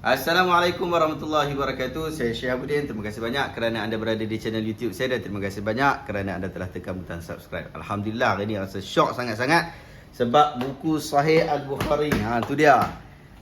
Assalamualaikum warahmatullahi wabarakatuh. Saya Syekh Abudin. Terima kasih banyak kerana anda berada di channel YouTube saya dan terima kasih banyak kerana anda telah tekan butang subscribe. Alhamdulillah hari ni rasa syok sangat-sangat sebab buku Sahih Al-Bukhari. Ha tu dia.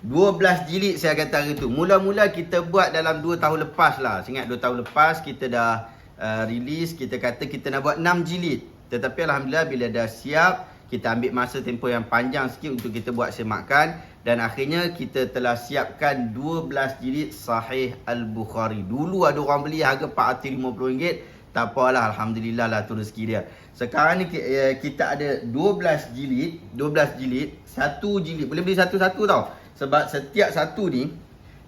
12 jilid saya kata hari tu. Mula-mula kita buat dalam 2 tahun lepas lah. Saya ingat 2 tahun lepas kita dah uh, release kita kata kita nak buat 6 jilid. Tetapi alhamdulillah bila dah siap kita ambil masa tempoh yang panjang sikit untuk kita buat semakan dan akhirnya kita telah siapkan 12 jilid Sahih Al-Bukhari. Dulu ada orang beli harga RM450. Tak apalah alhamdulillah lah tu rezeki dia. Sekarang ni eh, kita ada 12 jilid, 12 jilid, satu jilid boleh beli satu-satu tau. Sebab setiap satu ni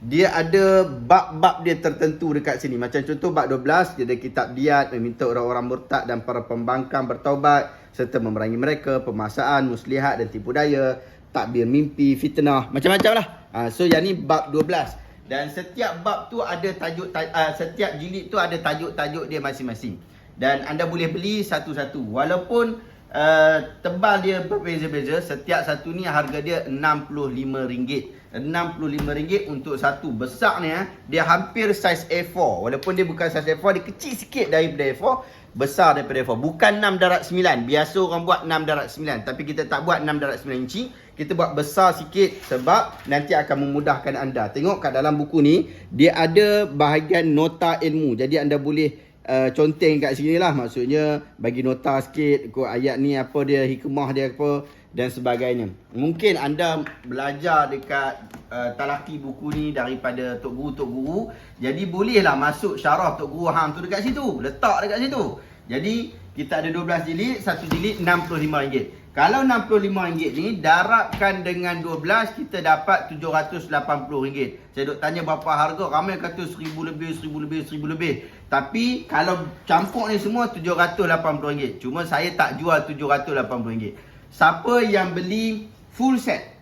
dia ada bab-bab dia tertentu dekat sini. Macam contoh bab 12 dia ada kitab diat meminta orang-orang murtad dan para pembangkang bertaubat serta memerangi mereka, pemasaan, muslihat dan tipu daya, takbir mimpi, fitnah, macam-macam lah. Ha, so yang ni bab 12. Dan setiap bab tu ada tajuk, taj, uh, setiap jilid tu ada tajuk-tajuk dia masing-masing. Dan anda boleh beli satu-satu. Walaupun uh, tebal dia berbeza-beza, setiap satu ni harga dia RM65. RM65 untuk satu. Besar ni, eh, dia hampir saiz A4. Walaupun dia bukan saiz A4, dia kecil sikit daripada A4 besar daripada A4. Bukan 6 darat 9. Biasa orang buat 6 darat 9. Tapi kita tak buat 6 darat 9 inci. Kita buat besar sikit sebab nanti akan memudahkan anda. Tengok kat dalam buku ni, dia ada bahagian nota ilmu. Jadi anda boleh uh, conteng kat sini lah. Maksudnya bagi nota sikit. Ikut ayat ni apa dia, hikmah dia apa dan sebagainya. Mungkin anda belajar dekat uh, talaki buku ni daripada Tok Guru Tok Guru, jadi bolehlah masuk syarah Tok Guru Ham tu dekat situ, letak dekat situ. Jadi kita ada 12 jilid, satu jilid RM65. Kalau RM65 ni darabkan dengan 12 kita dapat RM780. Saya duk tanya berapa harga, ramai kata 1000 lebih, 1000 lebih, 1000 lebih. Tapi kalau campur ni semua RM780. Cuma saya tak jual RM780. Siapa yang beli full set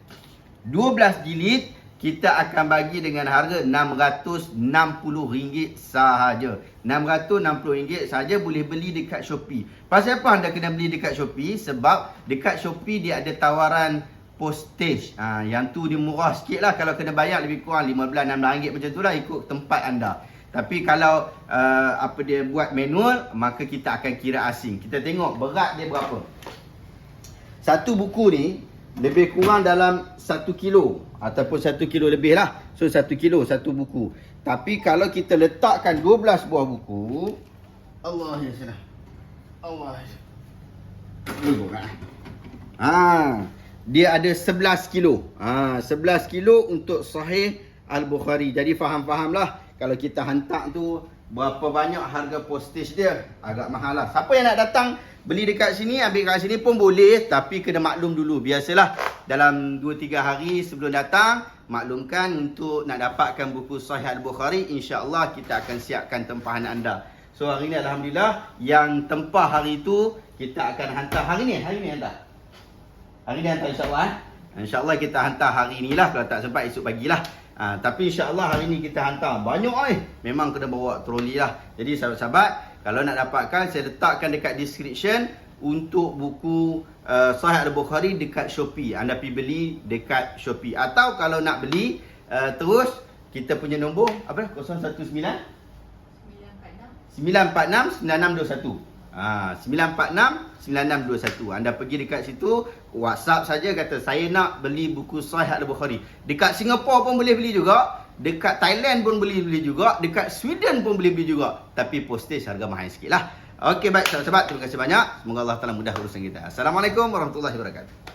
12 jilid kita akan bagi dengan harga RM660 sahaja. RM660 sahaja boleh beli dekat Shopee. Pasal apa anda kena beli dekat Shopee? Sebab dekat Shopee dia ada tawaran postage. Ha, yang tu dia murah sikit lah. Kalau kena bayar lebih kurang RM15-16 macam tu lah ikut tempat anda. Tapi kalau uh, apa dia buat manual, maka kita akan kira asing. Kita tengok berat dia berapa. Satu buku ni lebih kurang dalam satu kilo ataupun satu kilo lebih lah. So satu kilo satu buku. Tapi kalau kita letakkan 12 buah buku, Allah ya salam. Allah. Bukan. Ha, dia ada 11 kilo. Ha, 11 kilo untuk Sahih Al-Bukhari. Jadi faham-fahamlah kalau kita hantar tu berapa banyak harga postage dia. Agak mahal lah. Siapa yang nak datang beli dekat sini, ambil kat sini pun boleh. Tapi kena maklum dulu. Biasalah dalam 2-3 hari sebelum datang, maklumkan untuk nak dapatkan buku Sahih Al-Bukhari. InsyaAllah kita akan siapkan tempahan anda. So hari ni Alhamdulillah, yang tempah hari tu, kita akan hantar hari ni. Hari ni hantar. Hari ni hantar insyaAllah. Eh? InsyaAllah kita hantar hari ni lah. Kalau tak sempat esok pagilah. Ha, tapi insyaAllah hari ni kita hantar. Banyak eh. Memang kena bawa troli lah. Jadi sahabat-sahabat, kalau nak dapatkan, saya letakkan dekat description untuk buku uh, Sahih Al-Bukhari dekat Shopee. Anda pergi beli dekat Shopee. Atau kalau nak beli, uh, terus kita punya nombor, apa 019 946 9621. Ha, 946 9621. Anda pergi dekat situ, WhatsApp saja kata saya nak beli buku Sahih Al-Bukhari. Dekat Singapura pun boleh beli juga, dekat Thailand pun boleh beli juga, dekat Sweden pun boleh beli juga. Tapi postage harga mahal sikitlah. Okey baik sahabat-sahabat, terima kasih banyak. Semoga Allah Taala mudah urusan kita. Assalamualaikum warahmatullahi wabarakatuh.